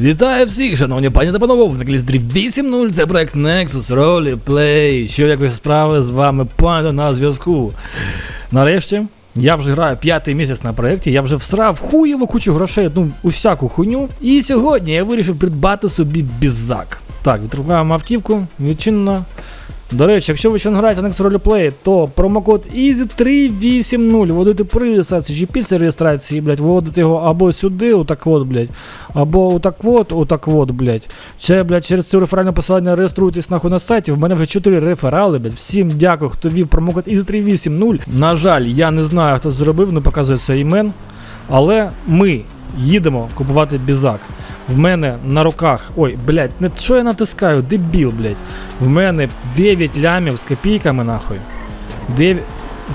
Вітаю всіх, шановні пані та панове, в Некліздрі 8.0, це проект Nexus Roleplay. Що як ви справи з вами пане на зв'язку. Нарешті, я вже граю п'ятий місяць на проєкті, я вже всрав хуєву кучу грошей, ну, усяку хуйню. І сьогодні я вирішив придбати собі бізак. Так, відрукаємо автівку, відчинено. До речі, якщо ви ще не граєте Next Roleplay, то промокод EASY380 вводите при реєстрації після реєстрації, блядь, вводите його або сюди, отак от, блядь, або отак от, отак от, блядь. Чи, блядь, через цю реферальне посилання реєструйтесь нахуй на сайті. В мене вже 4 реферали, блядь. Всім дякую, хто вів промокод EASY380. На жаль, я не знаю, хто зробив, не показується імен. Але ми їдемо купувати бізак. В мене на руках. Ой, блядь, не що я натискаю, дебіл, блядь. В мене 9 лямів з копійками, нахуй. 9.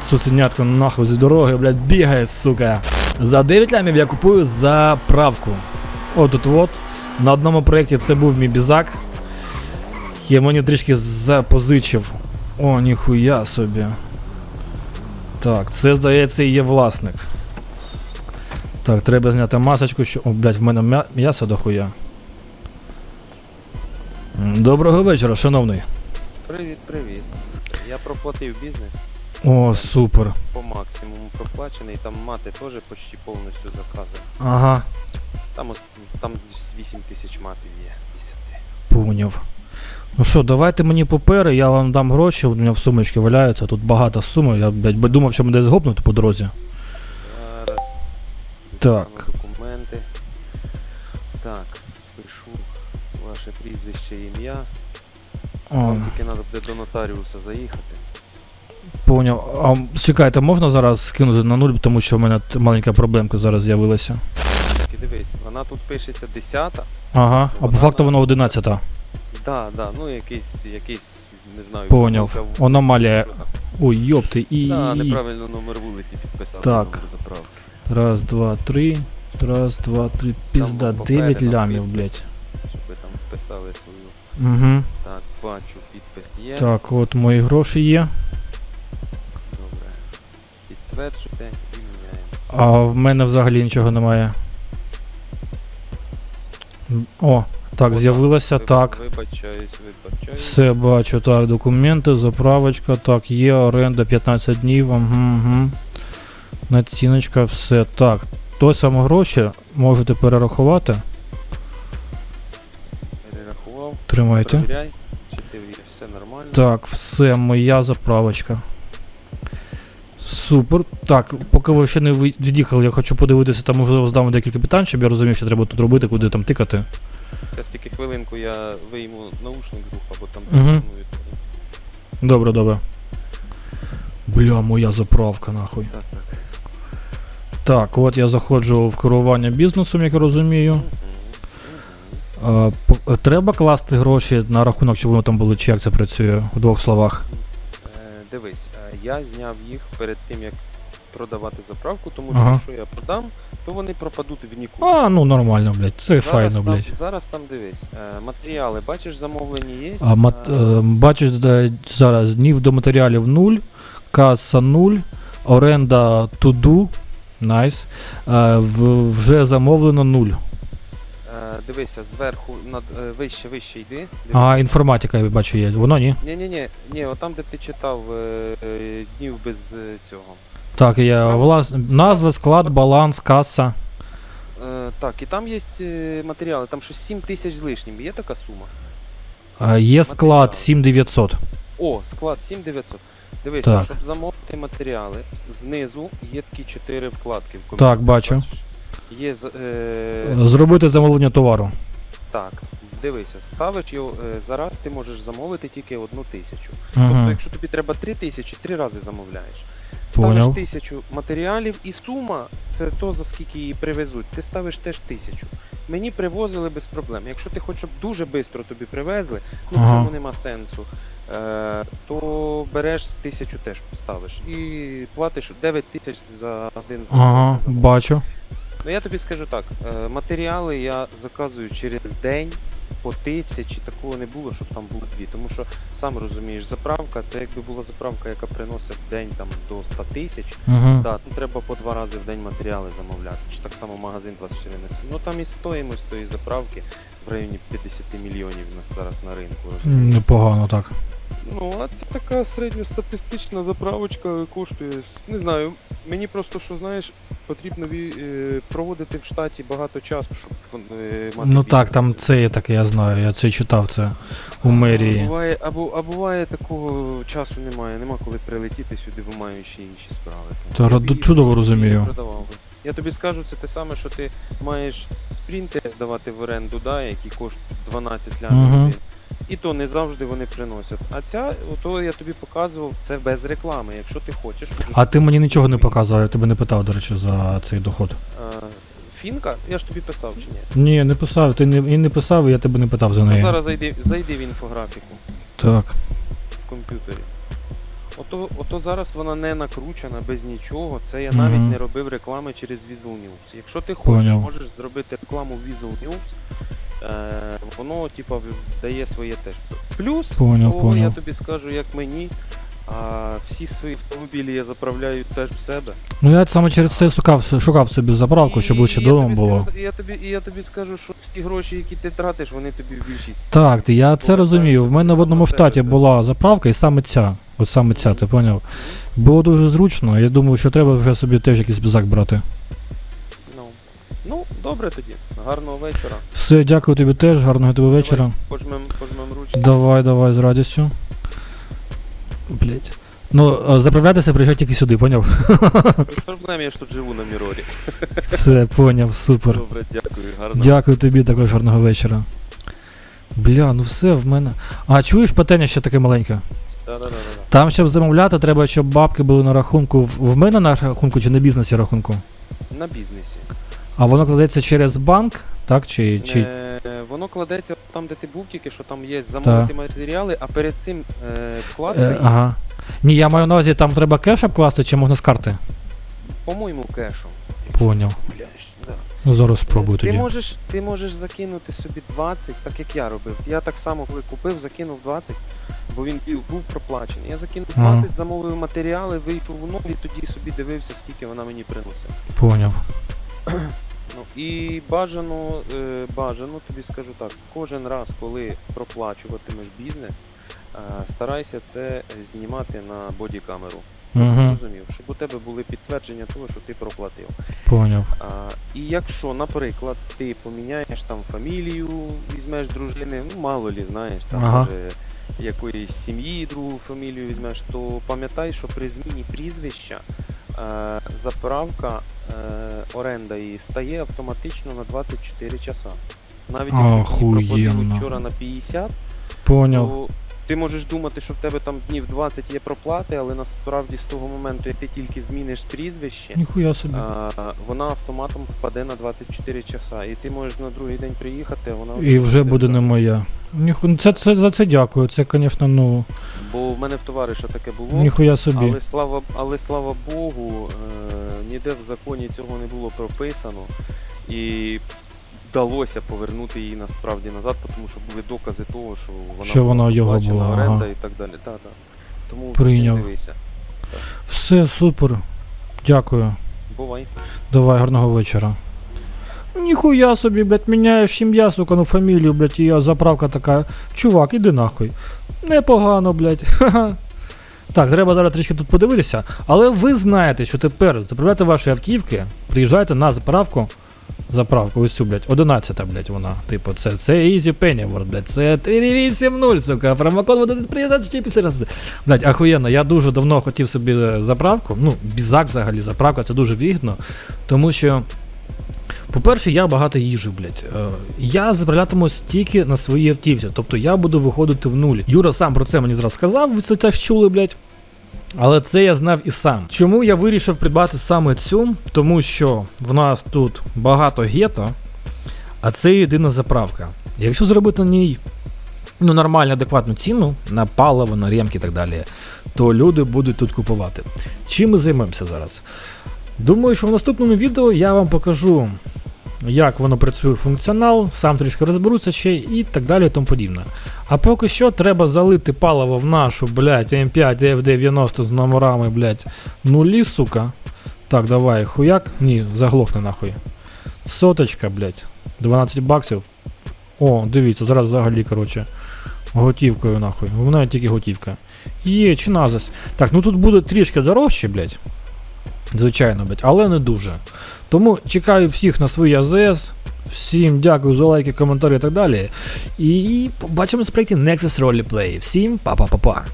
Цуценятко нахуй з дороги, блядь, бігає, сука. За 9 лямів я купую заправку. От от от. На одному проєкті це був мій бізак. Я мені трішки запозичив. О, ніхуя собі. Так, це здається і є власник. Так, треба зняти масочку, що. О, блядь, в мене м'ясо дохуя. Доброго вечора, шановний. Привіт, привіт. Я проплатив бізнес О, супер. по максимуму проплачений, там мати теж почти повністю заказана. Ага, Там, там 8 тисяч матів є з 10. поняв. Ну що, давайте мені папери, я вам дам гроші, у мене в сумочці валяються, тут багато суми, я, блядь, думав, що мене десь гопнути по дорозі. Так. Документи. Так, пишу ваше прізвище, ім'я. Вам тільки треба буде до нотаріуса заїхати. поняв. А чекайте, можна зараз скинути на нуль, тому що в мене т- маленька проблемка зараз з'явилася. Так і дивись, вона тут пишеться 10. Ага, а по факту воно 11. Да, да, ну якийсь, якийсь, не знаю, Поняв. помилка в- Аномалія. Ой, йопти, і. Да, неправильно номер вулиці підписав. Так. номер заправки. Раз, два, три. Раз, два, три. Пізда, вам 9 лямів, блядь. Щоб ви там вписали свою. Угу. Так, бачу, підпис є. Так, от мої гроші є. Добре. Підтверджуйте і міняємо. А в мене взагалі нічого немає. О, так, з'явилося, так. Вибачаюсь, вибачаюсь. Все бачу, так, документи, заправочка, так, є оренда 15 днів, угу, угу. Націночка, все. Так, то саме гроші можете перерахувати. Перерахував. Тримайте. Перевіряй, чи ти все нормально. Так, все, моя заправочка. Супер. Так, поки ви ще не від'їхали, я хочу подивитися, там можливо здам декілька питань, щоб я розумів, що треба тут робити, куди там тикати. Зараз тільки хвилинку я вийму наушник з вуха, бо там телефонують. Добре, добре. Бля, моя заправка, нахуй. Так, так. Так, от я заходжу в керування бізнесом, як я розумію. А, по- треба класти гроші на рахунок, щоб воно там було, чи як це працює в двох словах. Е, Дивись, е, я зняв їх перед тим, як продавати заправку, тому Ага. що якщо я продам, то вони пропадуть в нікуди. А, ну нормально, блядь. Це зараз, файно, там, блядь. зараз там дивись. Е, матеріали, бачиш, замовлені є. А мат, Е, е, бачиш, де зараз днів до матеріалів 0, каса 0, оренда туду. Найс. Е, в- вже замовлено 0. е, дивися, зверху, над, е, вище, вище йди. А, інформатика, я бачу, є. Воно ні. Ні, ні, ні, ні, отам, де ти читав е, е, днів без е, цього. Так, я влас... назва, склад, баланс, каса. Е, так, і там є е, матеріали, там щось 7 тисяч з лишнім. Є така сума? Е, є склад Матеріали. 7900. О, склад 7900. Дивись, Так. щоб замовити матеріали, знизу є такі 4 вкладки в Так, бачу. бачиш? Є з- е, Зробити замовлення товару. так, дивися, ставиш його е, зараз, ти можеш замовити тільки одну тисячу. Тобто, Угу. якщо тобі треба 3 тисячі, три рази замовляєш. Поняв. Ставиш тисячу матеріалів і сума це то, за скільки її привезуть. Ти ставиш теж тисячу. Мені привозили без проблем. Якщо ти хочеш, щоб дуже швидко тобі привезли, ну в Ага. цьому нема сенсу. Е, то береш тисячу теж поставиш і платиш 9 тисяч за один Ага, бачу. Ну я тобі скажу так, е, матеріали я заказую через день, по тисячі такого не було, щоб там було дві. Тому що сам розумієш, заправка це якби була заправка, яка приносить в день там до 100 тисяч. Угу. Так, ну треба по два рази в день матеріали замовляти. Чи так само магазин 24 на 7. Ну там і стоїмость тої заправки в районі 50 мільйонів нас зараз на ринку. розумієш? Непогано так. Ну, а це така середньостатистична заправочка коштує. Не знаю, мені просто що знаєш, потрібно ві- е, проводити в штаті багато часу, щоб е, мати Ну так, там це є таке, я знаю, я це читав це у А мерії. буває, або, а буває такого часу немає, нема коли прилетіти сюди, бо маю ще інші справи. Та Я ро- б і- чудово розумію. продавав би. Я тобі скажу, це те саме, що ти маєш спринтери здавати в оренду, да, які коштують 12 лямів. Мгм. один. І то не завжди вони приносять. А ця, ото я тобі показував, це без реклами. Якщо ти хочеш. А ти мені нічого не показував, я тебе не питав, до речі, за цей доход. А, Фінка, я ж тобі писав чи ні? Ні, не писав, ти не, і не писав, і я тебе не питав за Ну, неї. зараз зайди, зайди в інфографіку Так. в комп'ютері. Ото, ото зараз вона не накручена без нічого. Це я навіть не робив реклами через Visual News. Якщо ти хочеш, Поняв. можеш зробити рекламу Visual News. Е, воно, типа, дає своє теж. Плюс, Поняв, то я тобі скажу, як мені. А всі свої автомобілі я заправляю теж в себе. Ну я саме через це шукав, шукав собі заправку, щоб І я вдома було. скажу- Я тобі, і я тобі скажу, що всі гроші, які ти тратиш, вони тобі в більшість. Так, я це розумію. В мене в одному штаті була заправка, і саме ця. От саме ця, ти поняв? Було дуже зручно. Я думаю, що треба вже собі теж якийсь бізак брати. Ну, ну добре тоді. Гарного вечора. Все, дякую тобі теж, гарного тобі вечора. Пожмем. Давай, давай, з радістю. Блять. Ну, е, заправлятися приїжджай тільки сюди, поняв? Без проблем, я ж тут живу на Мірорі. Все, поняв, супер. Добре, дякую, гарно. Дякую тобі також гарного вечора. Бля, ну все в мене. А чуєш питання ще таке маленьке? Да-да-да-да. Там, щоб замовляти, треба, щоб бабки були на рахунку. В в мене на рахунку чи на бізнесі рахунку? На бізнесі. А воно кладеться через банк, так? Чи, чи... Е, воно кладеться там, де ти був тільки, що там є замовити матеріали, а перед цим е, вкладка, Е, ага. Ні, я маю на увазі, там треба кеш обкласти, чи можна з карти? по-моєму, кешом. Поняв. Ну зараз спробую ти тоді. можеш, ти можеш закинути собі 20, так як я робив. Я так само, коли купив, закинув 20, бо він був- проплачений. Я закинув Ага. 20, замовив матеріали, вийшов в нові, тоді собі дивився, скільки вона мені приносить. Поняв. І бажано, е, бажано, тобі скажу так, кожен раз, коли проплачуватимеш бізнес, е, старайся це знімати на бодікамеру. Угу. Зрозумів, щоб у тебе були підтвердження того, що ти проплатив. Поняв. А, і якщо, наприклад, ти поміняєш там фамілію, візьмеш дружини, ну мало лі, знаєш, там Ага. може якоїсь сім'ї другу фамілію візьмеш, то пам'ятай, що при зміні прізвища е, заправка, оренда її стає автоматично на 24 часа. Навіть якщо ти проплатив вчора на 50, Поняв. то ти можеш думати, що в тебе там днів 20 є проплати, але насправді з того моменту, як ти тільки зміниш прізвище, Ніхуя собі. а, вона автоматом впаде на 24 часа. І ти можеш на другий день приїхати, вона І вже буде не не моя. Ніху... ну, Це, це, за це дякую. Це, звісно, ну, Бо в мене в товариша таке було. ніхуя собі. Але слава, але слава Богу, е, ніде в законі цього не було прописано. І вдалося повернути її насправді назад, тому що були докази того, що вона Що вона його була, оренда ага. і так далі. Да, да. Тому Прийняв. Дивися. Все, супер. Дякую. Бувай. Давай, гарного вечора. Ніхуя собі, блядь, міняєш сім'я, сука, ну фамілію, блядь, і я заправка така. Чувак, іди нахуй. Непогано, блядь. Ха-ха. Так, треба зараз трішки тут подивитися. Але ви знаєте, що тепер заправляти ваші автівки, приїжджайте на заправку. Заправку, ось цю, блядь, 11, блядь, вона. Типу, це, це Easy Pennyworth, блядь, це 380, сука, промокод буде приїжджати ще після раз. Блядь, ахуєнно, я дуже давно хотів собі е, заправку. Ну, бізак взагалі, заправка, це дуже вигідно. Тому що, по-перше, я багато їжу, блядь. Е, Я заправлятимусь тільки на своїй автівці. Тобто я буду виходити в нулі. Юра сам про це мені зараз сказав, ви це теж чули, блядь. Але це я знав і сам. Чому я вирішив придбати саме цю? Тому що в нас тут багато гетто, а це єдина заправка. Якщо зробити на ній ну, нормальну, адекватну ціну на паливо, на ремки і так далі, то люди будуть тут купувати. Чим ми займемося зараз? Думаю, що в наступному відео я вам покажу як воно працює функціонал, сам трішки розберуся ще і так далі і тому подібне. А поки що треба залити паливо в нашу, блядь, М5 FD90 з номерами, блядь, нулі, сука. Так, давай, хуяк. Ні, заглохне нахуй. Соточка, блядь. 12 баксів. О, дивіться, зараз взагалі, коротше. Готівкою нахуй. Мене тільки готівка. Є, чи назис. Так, ну тут буде трішки дорожче, блядь. Звичайно, блядь, але не дуже. Тому чекаю всіх на свої АЗС. Всім дякую за лайки, коментарі і так далі. І побачимося в проєкті Nexus Roleplay. Всім па-па-па-па.